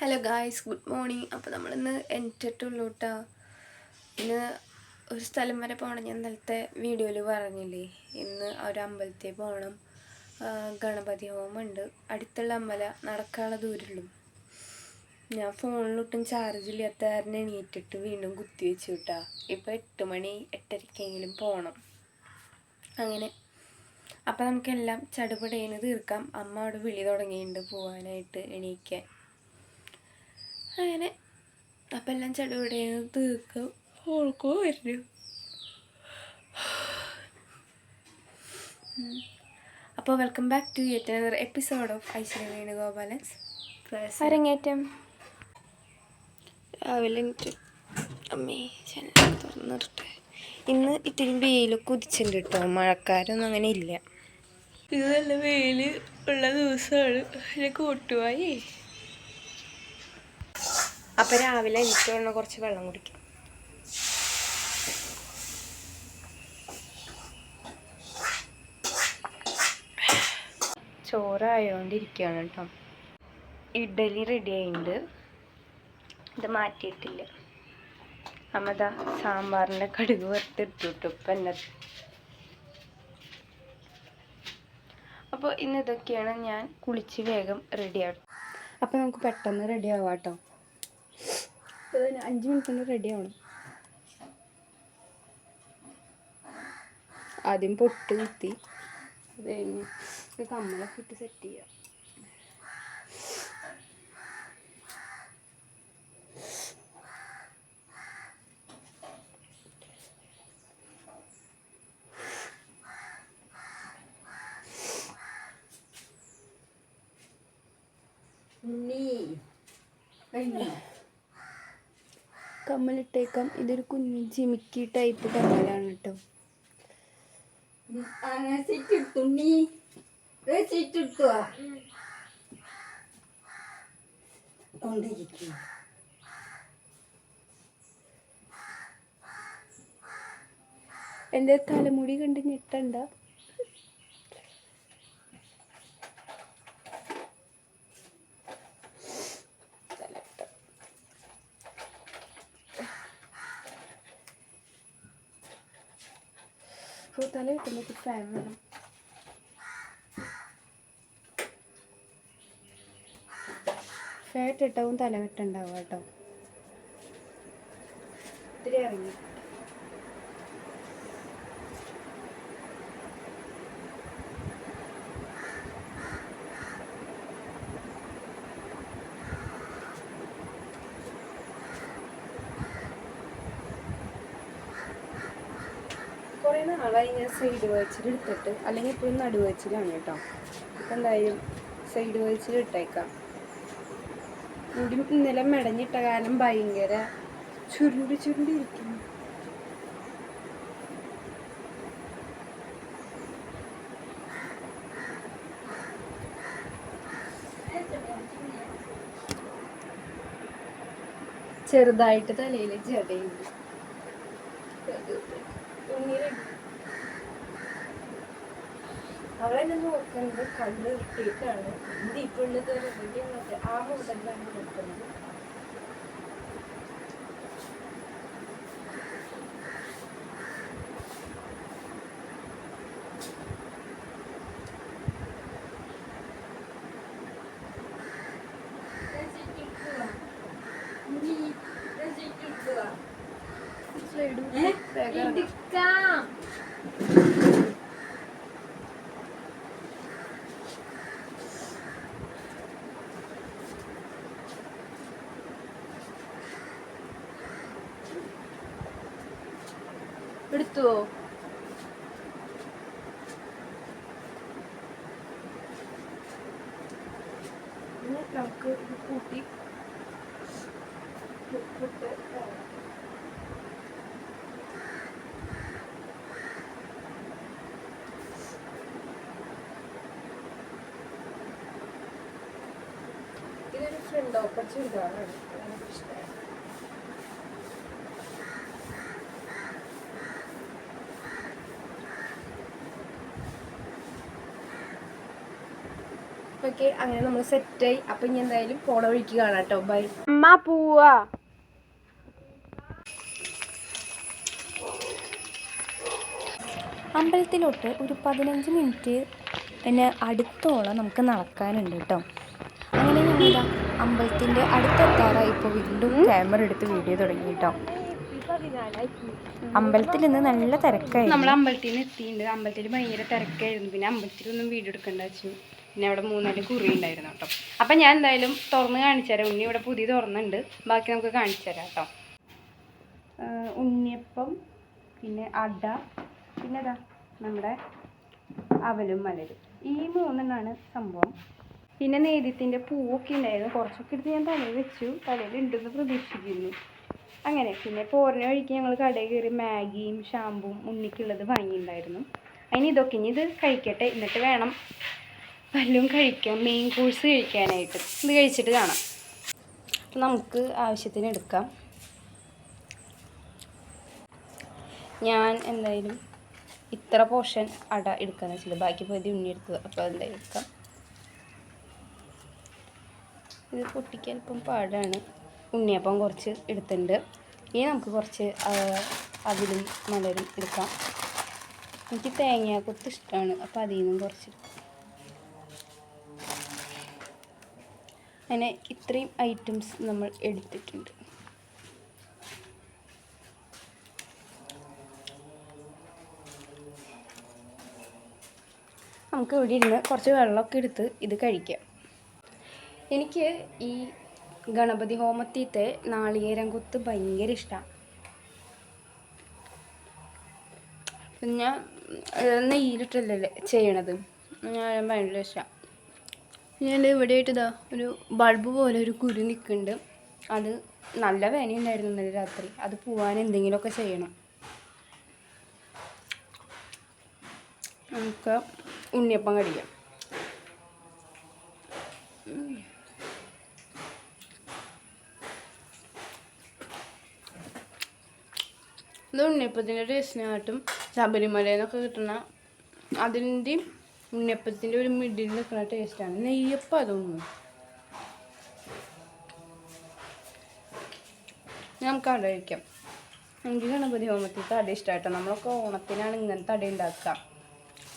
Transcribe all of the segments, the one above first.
Hello guys good morning അപ്പോൾ നമ്മളിന്ന് എനിറ്റിട്ടുള്ളൂ കേട്ടോ ഇന്ന് ഒരു സ്ഥലം വരെ പോകണം ഞാൻ ഇന്നലത്തെ വീഡിയോയിൽ പറഞ്ഞില്ലേ. ഇന്ന് ഒരു അമ്പലത്തിൽ പോകണം ഗണപതി ഹോമമുണ്ട്. അടുത്തുള്ള അമ്പല നടക്കാനുള്ള ദൂരമുള്ളൂ. ഞാൻ ഫോണിലൊട്ടും ചാർജ് ഇല്ലാത്ത കാരണം എണീറ്റിട്ട് വീണ്ടും കുത്തി വെച്ചു കിട്ടാ ഇപ്പോൾ എട്ട് മണി എട്ടരക്കെങ്കിലും പോകണം അങ്ങനെ. അപ്പോൾ നമുക്കെല്ലാം ചടുപടേന്ന് തീർക്കാം. അമ്മ അവിടെ വിളി തുടങ്ങിയിട്ടുണ്ട് പോകാനായിട്ട് എണീക്കാൻ. അങ്ങനെ അപ്പം എല്ലാം ചടുപടേന്ന് തീർക്കും ഓൾക്കോ വരുന്നു അപ്പോൾ welcome back to yet another episode of Aishwarya Venugopalan's അരങ്ങേറ്റം. രാവിലെ അമ്മേ ജനൽ തുറന്നിട്ടെ ഇന്ന് ഇത്തിരി വെയിൽ കുതിച്ചിട്ടുണ്ട് കേട്ടോ മഴക്കാരൊന്നും അങ്ങനെ ഇല്ല. ഇത് നല്ല വെയിൽ ഉള്ള ദിവസമാണ് കൂട്ടുവായി. അപ്പം രാവിലെ എനിക്ക് വേണം കുറച്ച് വെള്ളം കുടിക്കും. ചോറായോണ്ടിരിക്കുകയാണ് കേട്ടോ. ഇഡലി റെഡി ആയിട്ടുണ്ട് ഇത് മാറ്റിയിട്ടില്ല. അമ്മതാ സാമ്പാറിന്റെ കടുക് വറുത്തെടുത്തു കേട്ടോ ഇപ്പം എന്നെ. അപ്പോൾ ഇന്ന് ഇതൊക്കെയാണ് ഞാൻ കുളിച്ച് വേഗം റെഡി ആവും അപ്പോൾ നമുക്ക് പെട്ടെന്ന് റെഡി ആവാം കേട്ടോ അഞ്ച് മിനിറ്റ് റെഡി ആവണം ആദ്യം പൊട്ട് കുത്തി അത് കഴിഞ്ഞ് കമ്മലൊക്കെ ഇട്ട് സെറ്റ് ചെയ്യാം. കമ്മലിട്ടേക്കാം ഇതൊരു കുഞ്ഞു ജിമിക്കി ടൈപ്പ് കമ്മലാണ് കേട്ടോ. എന്റെ കൊണ്ടിരിക്കും എന്റെ തലമുടി കണ്ട് ഞെട്ടണ്ട. ഓ, തല കിട്ടുമ്പോൾ ഫാൻ വേണം ഫാറ്റ് ഇട്ടവും തല വെട്ടുണ്ടാവും കേട്ടോ ഇത്തിരി ഇറങ്ങി കുറേ നാളായി ഞാൻ സൈഡ് വേച്ചിൽ എടുത്തിട്ട് അല്ലെങ്കിൽ എപ്പോഴും നടുവേച്ചിലാണ് കേട്ടോ. ഇപ്പം എന്തായാലും സൈഡ് വേച്ചിൽ ഇട്ടേക്കാം. മുടി ഇന്നലെ മെടഞ്ഞിട്ട കാലം ഭയങ്കര ചുരുണ്ടി ചുരുണ്ടി ഇരിക്കുന്നു. ചെറുതായിട്ട് തലയിൽ ജടയുണ്ട്. അവളെന്നെ നോക്കുന്നത് കണ്ണ് ഇട്ടിട്ടാണ്. ദീപുള്ളത് ആ മുതലാണ് നോക്കുന്നത് സൈഡ് എടുത്തുവോ നമുക്ക് കൂട്ടി. ഇതൊരു ഫ്രണ്ട്? ഓപ്പർച്യൂണിറ്റി ആണ് എനിക്ക് ഓക്കെ അങ്ങനെ നമ്മൾ സെറ്റായി അപ്പം ഇനി എന്തായാലും പോണ വഴിക്ക് കാണാം കേട്ടോ. ബൈ അമ്മ പോവാ. അമ്പലത്തിലോട്ട് ഒരു പതിനഞ്ച് മിനിറ്റ് പിന്നെ അടുത്തോളം നമുക്ക് നടക്കാനുണ്ട് കേട്ടോ. അങ്ങനെ ഞാൻ അമ്പലത്തിന്റെ അടുത്തെത്താറായി. ഇപ്പോൾ വീണ്ടും ക്യാമറ എടുത്ത് വീഡിയോ തുടങ്ങി കേട്ടോ. അമ്പലത്തിൽ നിന്ന് നല്ല തിരക്കായി നമ്മൾ അമ്പലത്തിൽ നിന്ന് എത്തിയിട്ടുണ്ട്. അമ്പലത്തിൽ ഭയങ്കര തിരക്കായിരുന്നു. പിന്നെ അമ്പലത്തിലൊന്നും വീഡിയോ എടുക്കണ്ട വെച്ചു. പിന്നെ അവിടെ മൂന്നാൽ കുറി ഉണ്ടായിരുന്നു കേട്ടോ. അപ്പം ഞാൻ എന്തായാലും തുറന്ന് കാണിച്ചു തരാം. ഉണ്ണി ഇവിടെ പുതിയ തുറന്നുണ്ട് ബാക്കി നമുക്ക് കാണിച്ചു തരാം കേട്ടോ. ഉണ്ണിയപ്പം പിന്നെ അട പിന്നെ ഇതാ നമ്മുടെ അവലും മലരും. ഈ മൂന്നെണ്ണാണ് സംഭവം. പിന്നെ നേദ്യത്തിന്റെ പൂവൊക്കെ ഉണ്ടായിരുന്നു. കുറച്ചൊക്കെ എടുത്ത് ഞാൻ തലയിൽ വെച്ചു. തലയിൽ ഉണ്ടെന്ന് പ്രതീക്ഷിക്കുന്നു. അങ്ങനെ പിന്നെ പോരുന്ന വഴിക്ക് ഞങ്ങൾ കടയിൽ കയറി മാഗിയും ഷാമ്പുവും ഉണ്ണിക്കുള്ളത് വാങ്ങിയിട്ടുണ്ടായിരുന്നു. അതിന് ഇതൊക്കെ ഇനി ഇത് കഴിക്കട്ടെ. എന്നിട്ട് വേണം വല്ലതും കഴിക്കാം. മെയിൻ കോഴ്സ് കഴിക്കാനായിട്ട്. ഇത് കഴിച്ചിട്ട് കാണാം. നമുക്ക് ആവശ്യത്തിന് എടുക്കാം. ഞാൻ എന്തായാലും ഇത്ര പോർഷൻ അട എടുക്കാന്ന് വെച്ചില്ല ബാക്കി പോയത് ഉണ്ണി എടുക്കുക അപ്പോൾ എന്തായാലും എടുക്കാം. ഇത് പൊട്ടിക്കാൻ പാടാണ്. ഉണ്ണിയപ്പം കുറച്ച് എടുത്തിട്ടുണ്ട്. ഇനി നമുക്ക് കുറച്ച് അതിലും മലരും എടുക്കാം. എനിക്ക് തേങ്ങ കൊത്ത് ഇഷ്ടമാണ് അപ്പോൾ അതിൽ നിന്നും കുറച്ച് അങ്ങനെ ഇത്രയും ഐറ്റംസ് നമ്മൾ എടുത്തിട്ടുണ്ട്. നമുക്ക് ഇവിടെ ഇരുന്ന് കുറച്ച് വെള്ളമൊക്കെ എടുത്ത് ഇത് കഴിക്കാം. എനിക്ക് ഈ ഗണപതി ഹോമത്തിത്തെ നാളികേരം കുത്ത് ഭയങ്കര ഇഷ്ടമാണ് പിന്നെ നെയ്യിലിട്ടല്ലേ ചെയ്യണത്? ഭയങ്കര ഇഷ്ടമാണ് ഞാൻ ഇവിടെ ആയിട്ട് ഇതാ ഒരു ബൾബ് പോലെ ഒരു കുരു നിൽക്കുന്നുണ്ട് അത് നല്ല വേനയുണ്ടായിരുന്നു ഇന്നലെ രാത്രി. അത് പോവാൻ എന്തെങ്കിലുമൊക്കെ ചെയ്യണം. നമുക്ക് ഉണ്ണിയപ്പം കടിക്കാം. ഇത് ഉണ്ണിയപ്പത്തിന്റെ ടേസ്റ്റിനായിട്ടും ശബരിമലയിൽ നിന്നൊക്കെ കിട്ടുന്ന അതിന്റെയും ഉണ്ണിയപ്പത്തിന്റെ ഒരു മിഡിൽ നിൽക്കുന്ന ടേസ്റ്റാണ് നെയ്യപ്പം അതൊന്നും. നമുക്ക് അട കഴിക്കാം. എനിക്ക് ഗണപതി ഹോമത്തിൽ അട ഇഷ്ടമായിട്ടോ നമ്മളൊക്കെ ഓണത്തിനാണ് ഇങ്ങനെ അട ഉണ്ടാക്കുക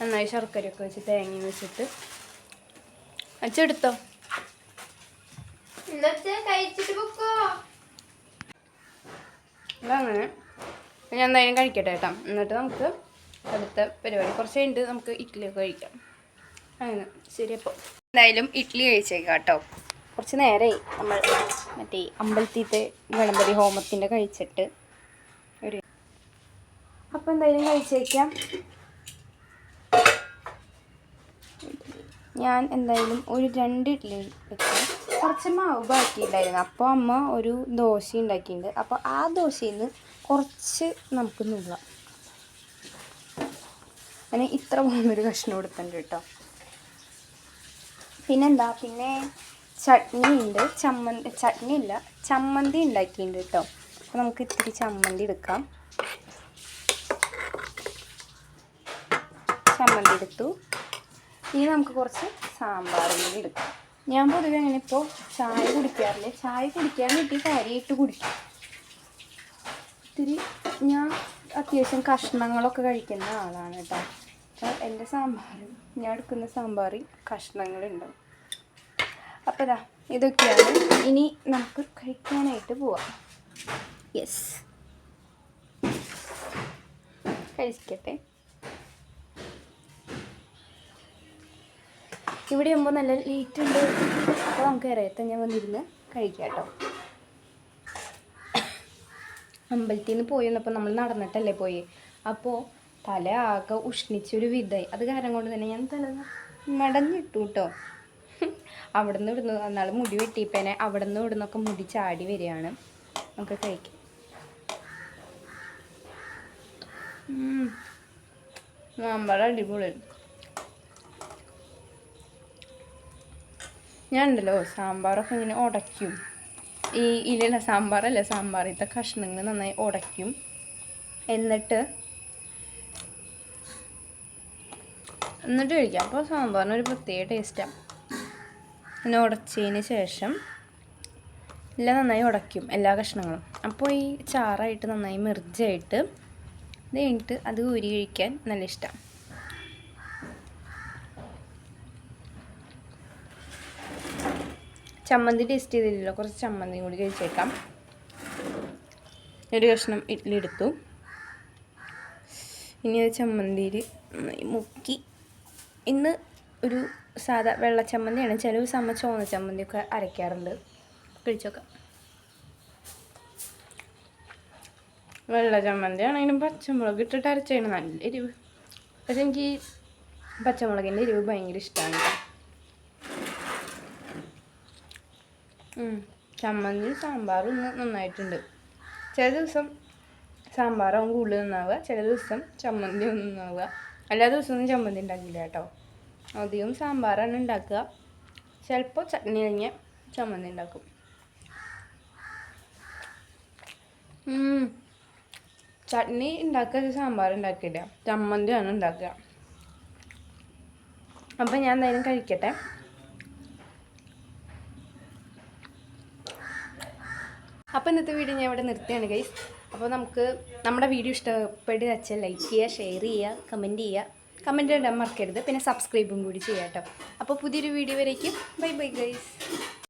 നന്നായി ശർക്കരയൊക്കെ വെച്ച് തേങ്ങ വെച്ചിട്ട്. അച്ചെടുത്തോ അങ്ങനെ ഞാൻ എന്തായാലും കഴിക്കട്ടെ കേട്ടോ. എന്നിട്ട് നമുക്ക് അടുത്ത പരിപാടി. കുറച്ച് കഴിഞ്ഞിട്ട് നമുക്ക് ഇഡ്ഡലിയൊക്കെ കഴിക്കാം. അങ്ങനെ. ശരി അപ്പോൾ എന്തായാലും ഇഡ്ഡലി കഴിച്ചേക്കാം കേട്ടോ. കുറച്ച് നേരമായി നമ്മൾ മറ്റേ അമ്പലത്തിത്തെ ഗണപതി ഹോമത്തിന്റെ കഴിച്ചിട്ട് ഒരു അപ്പോൾ എന്തായാലും കഴിച്ചേക്കാം. ഞാൻ എന്തായാലും ഒരു രണ്ട് ഇഡ്ഡലി വെക്കാം കുറച്ച് മാവ് ബാക്കിയില്ലായിരുന്നു അപ്പോൾ അമ്മ ഒരു ദോശ ഉണ്ടാക്കിയിട്ടുണ്ട്. അപ്പോൾ ആ ദോശയിൽ നിന്ന് കുറച്ച് നമുക്ക് നുള്ളാം അങ്ങനെ ഇത്ര പോകുന്നൊരു കഷ്ണം കൊടുത്തിട്ടുണ്ട് കേട്ടോ. പിന്നെന്താ പിന്നെ ചട്നി ഉണ്ട് ചമ്മന്തി ചട്നി ഇല്ല ചമ്മന്തി ഉണ്ടാക്കിയിട്ടുണ്ട് കേട്ടോ. അപ്പോൾ നമുക്ക് ഇത്തിരി ചമ്മന്തി എടുക്കാം. ചമ്മന്തി എടുത്തു. ഇനി നമുക്ക് കുറച്ച് സാമ്പാറും കൂടി എടുക്കാം. ഞാൻ പൊതുവെ അങ്ങനെ ഇപ്പോൾ ചായ കുടിക്കാറില്ല. ചായ കുടിക്കാൻ വേണ്ടി കാര്യമായിട്ട് കുടിക്കും. ഇത്തിരി ഞാൻ അത്യാവശ്യം കഷ്ണങ്ങളൊക്കെ കഴിക്കുന്ന ആളാണ് കേട്ടോ. അപ്പോൾ എന്റെ സാമ്പാർ ഞാൻ എടുക്കുന്ന സാമ്പാറിൽ കഷ്ണങ്ങളുണ്ടാവും അപ്പോൾ ഇതാ ഇതൊക്കെയാണ്. ഇനി നമുക്ക് കഴിക്കാനായിട്ട് പോവാം. യെസ് കഴിക്കട്ടെ ഇവിടെ ആകുമ്പോൾ നല്ല ലേറ്റ് ഉണ്ട്. അപ്പോൾ നമുക്ക് ഇറയത്തെ ഞാൻ വന്നിരുന്ന് കഴിക്കാം കേട്ടോ. അമ്പലത്തിൽ നിന്ന് പോയി വന്നപ്പോൾ നമ്മൾ നടന്നിട്ടല്ലേ പോയി? അപ്പോൾ തല ആകെ ഉഷ്ണിച്ചൊരു വിധായി അത് കാരണം കൊണ്ട് തന്നെ ഞാൻ തല മടഞ്ഞിട്ടു കേട്ടോ അവിടെ നിന്ന് ഇവിടുന്ന് എന്നാൽ മുടി വെട്ടിയപ്പേനെ അവിടെ നിന്ന് ഇവിടെ നിന്നൊക്കെ മുടി ചാടി വരികയാണ്. നമുക്ക് കഴിക്കാം. സാമ്പാർ അടിപൊളി. ഞാൻ ഉണ്ടല്ലോ സാമ്പാറൊക്കെ ഇങ്ങനെ ഉടയ്ക്കും ഈ ഇലയില സാമ്പാറല്ല സാമ്പാറിത്തെ കഷ്ണങ്ങൾ നന്നായി ഉടയ്ക്കും എന്നിട്ട് എന്നിട്ട് കഴിക്കാം അപ്പോൾ സാമ്പാറിന് ഒരു പ്രത്യേക ടേസ്റ്റാണ് പിന്നെ ഉടച്ചതിന് ശേഷം എല്ലാം നന്നായി ഉടയ്ക്കും എല്ലാ കഷ്ണങ്ങളും. അപ്പോൾ ഈ ചാറായിട്ട് നന്നായി മെർജായിട്ട് ഇത് കഴിഞ്ഞിട്ട് അത് ഊരി കഴിക്കാൻ നല്ല ഇഷ്ടമാണ് ചമ്മന്തി ടേസ്റ്റ് ചെയ്തില്ലല്ലോ. കുറച്ച് ചമ്മന്തി കൂടി കഴിച്ചേക്കാം. ഒരു കഷ്ണം ഇഡ്ഡലി എടുത്തു. ഇനി അത് ചമ്മന്തിയിൽ നന്നായി മുക്കി ഇന്ന് ഒരു സാധാ വെള്ള ചമ്മന്തിയാണ്. ചില ദിവസം ചോന്ന ചമ്മന്തിയൊക്കെ അരയ്ക്കാറുണ്ട്. കഴിച്ചോക്കാം. വെള്ള ചമ്മന്തി ആണെങ്കിലും പച്ചമുളക് ഇട്ടിട്ട് അരച്ചാണ് നല്ല എരിവ്. പക്ഷെ എനിക്ക് പച്ചമുളകിന്റെ എരിവ് ഭയങ്കര ഇഷ്ടമാണ്. ചമ്മന്തി സാമ്പാറും ഇന്ന് നന്നായിട്ടുണ്ട്. ചില ദിവസം സാമ്പാറാവും കൂടുതൽ നന്നാവുക. ചില ദിവസം ചമ്മന്തി നന്നാവുക. എല്ലാ ദിവസവും ചമ്മന്തി ഉണ്ടാക്കില്ല കേട്ടോ. അധികം സാമ്പാറാണ് ഉണ്ടാക്കുക. ചിലപ്പോൾ ചട്നി കഴിഞ്ഞ ചമ്മന്തി ഉണ്ടാക്കും. ചട്നി ഉണ്ടാക്കുക സാമ്പാർ ഉണ്ടാക്കില്ല ചമ്മന്തിയാണ് ഉണ്ടാക്കുക. അപ്പം ഞാൻ എന്തായാലും കഴിക്കട്ടെ. അപ്പോൾ ഇന്നത്തെ വീഡിയോ ഞാൻ ഇവിടെ നിർത്തിയാണ് ഗൈസ് അപ്പോൾ നമുക്ക് നമ്മുടെ വീഡിയോ ഇഷ്ടപ്പെട്ട് വെച്ചാൽ ലൈക്ക് ചെയ്യുക ഷെയർ ചെയ്യുക കമന്റ് ചെയ്യുക. കമന്റ് ഇടാൻ മറക്കരുത്. പിന്നെ സബ്സ്ക്രൈബും കൂടി ചെയ്യാം കേട്ടോ. അപ്പോൾ പുതിയൊരു വീഡിയോ വരേക്കും. Bye bye guys